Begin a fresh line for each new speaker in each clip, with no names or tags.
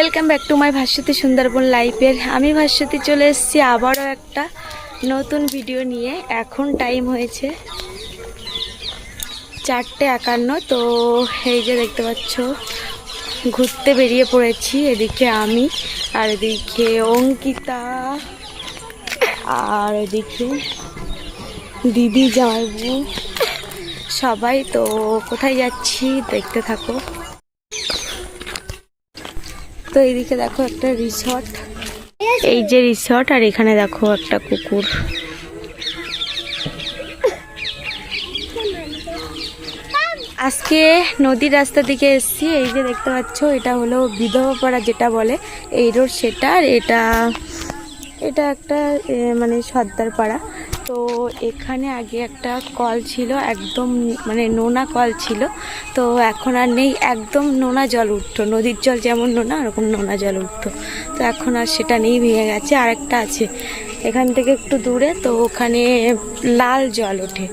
Welcome back to my Bhaswati Sundarban লাইফের আমি ভাস্বতী চলে এসেছি আবারও একটা নতুন ভিডিও নিয়ে। এখন টাইম হয়েছে চারটে একান্ন, তো এই যে দেখতে পাচ্ছ, ঘুরতে বেরিয়ে পড়েছি। এদিকে আমি আর এদিকে অঙ্কিতা আর এদিকে দিদি যাব সবাই। তো কোথায় যাচ্ছি, দেখতে থাকো। তো এইদিকে দেখো একটা রিসর্ট এই যে রিসর্ট আর এখানে দেখো একটা কুকুর। আজকে নদীর রাস্তা দিকে এসেছি এই যে দেখতে পাচ্ছ এটা হলো বিধবা পাড়া যেটা বলে এই রোড সেটা আর এটা এটা একটা মানে সর্দার পাড়া তো এখানে আগে একটা কল ছিল, একদম মানে নোনা কল ছিল। তো এখন আর নেই, একদম নোনা জল উঠতো। নদীর জল যেমন নোনা, ওরকম নোনা জল উঠতো। তো এখন আর সেটা নেই, ভেঙে গেছে। আর একটা আছে, এখান থেকে একটু দূরে, তো ওখানে লাল জল ওঠে।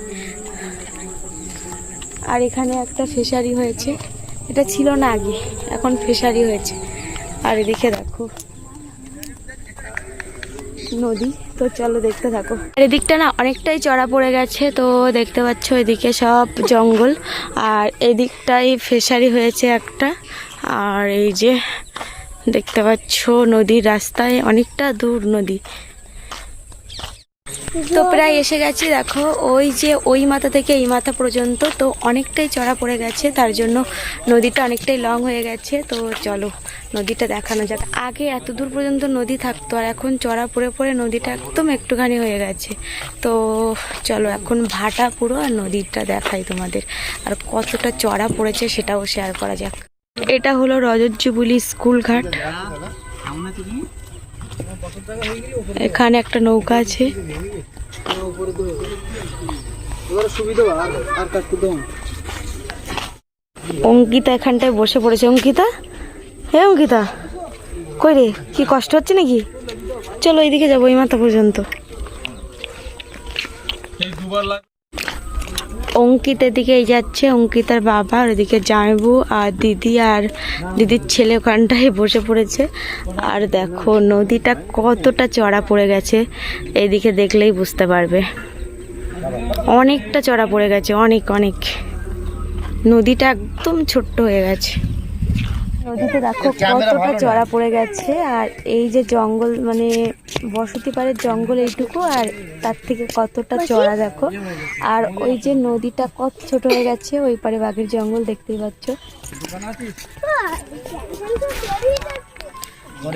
আর এখানে একটা ফিশারি হয়েছে। এটা ছিল না আগে, এখন ফিশারি হয়েছে। আর এদিকে দেখো, নদী। তো চলো দেখতে থাকো। আর এদিকটা না অনেকটাই চড়া পড়ে গেছে, তো দেখতে পাচ্ছ এদিকে সব জঙ্গল। আর এদিকটাই ফেসারি হয়েছে একটা। আর এই যে দেখতে পাচ্ছ নদীর রাস্তায় অনেকটা দূর নদী। তো প্রায় এসে গেছি, দেখো, ওই যে ওই মাথা থেকে এই মাথা পর্যন্ত, তো অনেকটাই চড়া পড়ে গেছে, তার জন্য নদীটা অনেকটাই লং হয়ে গেছে, তো চলো নদীটা দেখানো যাক। আগে এত দূর পর্যন্ত নদী থাকতো, আর এখন চড়া পড়ে পড়ে নদীটা একদম একটুখানি হয়ে গেছে। তো চলো, এখন ভাটা পুরো আর নদীটা দেখাই তোমাদের, আর কতটা চড়া পড়েছে সেটাও শেয়ার করা যাক। এটা হলো রজতজুবুলি স্কুল ঘাট এখানে একটা নৌকা আছে। অঙ্কিতা এখানটায় বসে পড়েছে। অঙ্কিতা? হ্যাঁ অঙ্কিতা কই রে? কি কষ্ট হচ্ছে নাকি? চলো এইদিকে যাব এই মাথা পর্যন্ত। অঙ্কিতার দিকে যাচ্ছে, অঙ্কিতার বাবা, আর ওদিকে জামাইবু আর দিদি আর দিদির ছেলে ওখানটায় বসে পড়েছে। আর দেখো নদীটা কতটা চড়া পড়ে গেছে, এদিকে দেখলেই বুঝতে পারবে। অনেকটা চড়া পড়ে গেছে, অনেক অনেক। নদীটা একদম ছোট্ট হয়ে গেছে। নদীতে দেখো কতটা চড়া পড়ে গেছে আর এই যে জঙ্গল মানে বসতি পাড়ের জঙ্গল এইটুকু আর তার থেকে কতটা চড়া দেখো। আর ওই যে নদীটা কত ছোট হয়ে গেছে ওই পারে বাঘের জঙ্গল দেখতেই পাচ্ছ।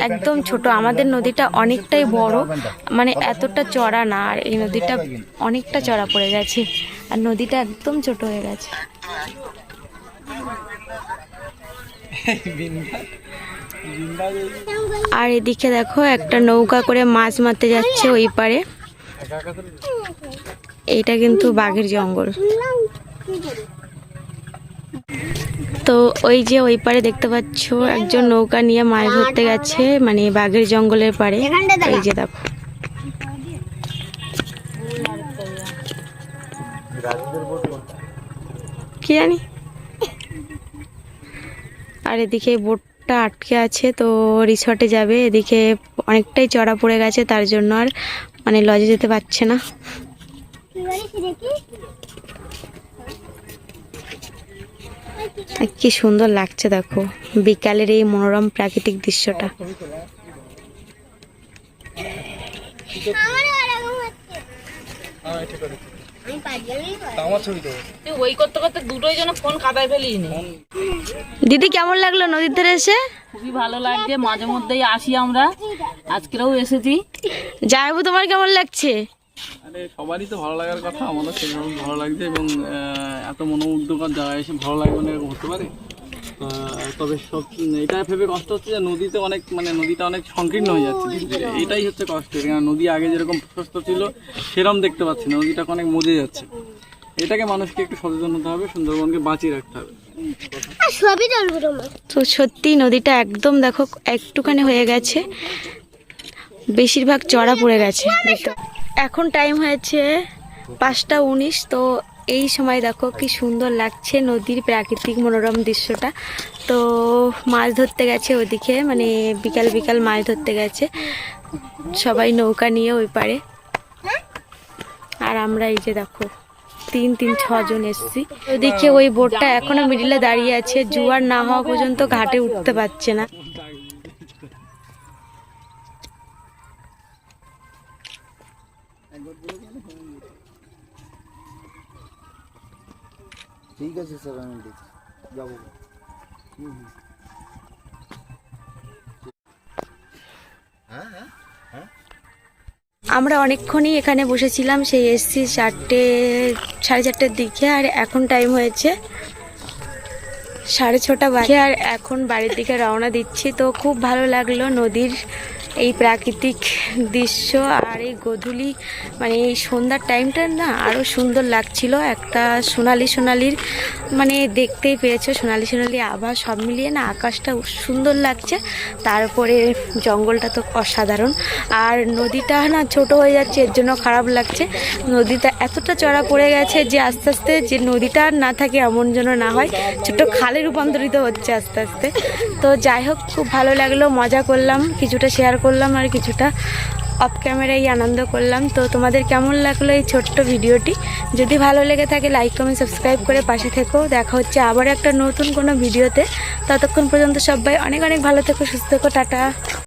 একদম ছোট আমাদের নদীটা অনেকটাই বড় মানে এতটা চড়া না আর এই নদীটা অনেকটা চড়া পড়ে গেছে আর নদীটা একদম ছোট হয়ে গেছে। আর এদিকে দেখো একটা নৌকা করে মাছ মারতে যাচ্ছে ওই পারে। এইটা কিন্তু বাঘের জঙ্গল। তো ওই যে ওই পারে দেখতে পাচ্ছ একজন নৌকা নিয়ে মাছ ধরতে গেছে মানে বাঘের জঙ্গলের পারে। এই যে দেখো। কি জানি? আর এদিকে বোটটা আটকে আছে, তো রিসর্টে যাবে। এদিকে অনেকটাই চড়া পড়ে গেছে, তার জন্য আর মানে লজে যেতে পারছে না। কি সুন্দর লাগছে, দেখো। বিকালের এই মনোরম প্রাকৃতিক দৃশ্যটা।
ওই করতে করতে দুটোই যেন ফোন কাদায় ফেলিস
দিদি কেমন লাগল নদীর ধারে এসে?
খুবই ভালো লাগছে মাঝে মধ্যেই আসি আমরা। আজকেও এসেছি।
যাই তোমার কেমন লাগছে?
আরে সবারই তো ভালো লাগার কথা আমাদের সেভাবে ভালো লাগছে এবং এত মনোমুগ্ধকর জায়গায় এসে ভালো লাগবে না এরকম হতে পারে? তবে সব এটা ভেবে কষ্ট হচ্ছে যে নদীতে অনেক মানে নদীটা অনেক সংকীর্ণ হয়ে যাচ্ছে। এটাই হচ্ছে কষ্ট কারণ নদী আগে যেরকম প্রশস্ত ছিল সেরকম দেখতে পাচ্ছি না নদীটা অনেক মজে যাচ্ছে। এটাকে মানুষকে একটু সচেতন হতে হবে সুন্দরবনকে বাঁচিয়ে রাখতে হবে।
তো সত্যি নদীটা একদম দেখো একটুখানি হয়ে গেছে বেশিরভাগ চড়া পড়ে গেছে। এখন টাইম হয়েছে পাঁচটা উনিশ তো এই সময় দেখো কি সুন্দর লাগছে নদীর প্রাকৃতিক মনোরম দৃশ্যটা। তো মাছ ধরতে গেছে ওদিকে মানে বিকাল বিকাল মাছ ধরতে গেছে। সবাই নৌকা নিয়ে ওই পারে। আর আমরা এই যে দেখো, তিন তিন, ছজন এসছি। ওদিকে ওই বোটটা এখনও মিডিলে দাঁড়িয়ে আছে, জোয়ার না হওয়া পর্যন্ত ঘাটে উঠতে পারছে না।
ঠিক আছে স্যার আমি দেখছি। যাব।
আমরা অনেকক্ষণই এখানে বসেছিলাম সেই এসছি চারটে সাড়ে চারটের দিকে আর এখন টাইম হয়েছে সাড়ে ছটা বাজে আর এখন বাড়ির দিকে রওনা দিচ্ছি। তো খুব ভালো লাগল নদীর এই প্রাকৃতিক দৃশ্য আর এই গধূলি মানে এই সন্ধ্যার টাইমটা না আরও সুন্দর লাগছিল। একটা সোনালি সোনালির মানে দেখতেই পেয়েছ সোনালি সোনালি আবার সব মিলিয়ে না আকাশটা সুন্দর লাগছে। তারপরে জঙ্গলটা তো অসাধারণ। আর নদীটা না ছোট হয়ে যাচ্ছে, এর জন্য খারাপ লাগছে। নদীটা এতটা চড়া পড়ে গেছে যে আস্তে আস্তে যে নদীটা আর না থাকে এমন যেন না হয়, ছোট খালে রূপান্তরিত হচ্ছে আস্তে আস্তে। তো যাই হোক, খুব ভালো লাগল, মজা করলাম, কিছুটা শেয়ার করলাম আর কিছুটা অফ ক্যামেরায় আনন্দ করলাম। তো তোমাদের কেমন লাগল এই ছোট্ট ভিডিওটি? যদি ভালো লেগে থাকে লাইক কমেন্ট সাবস্ক্রাইব করে পাশে থেকো। দেখা হচ্ছে আবার একটা নতুন কোনো ভিডিওতে। ততক্ষণ পর্যন্ত সবাই অনেক অনেক ভালো থেকো, সুস্থ থেকো, টাটা।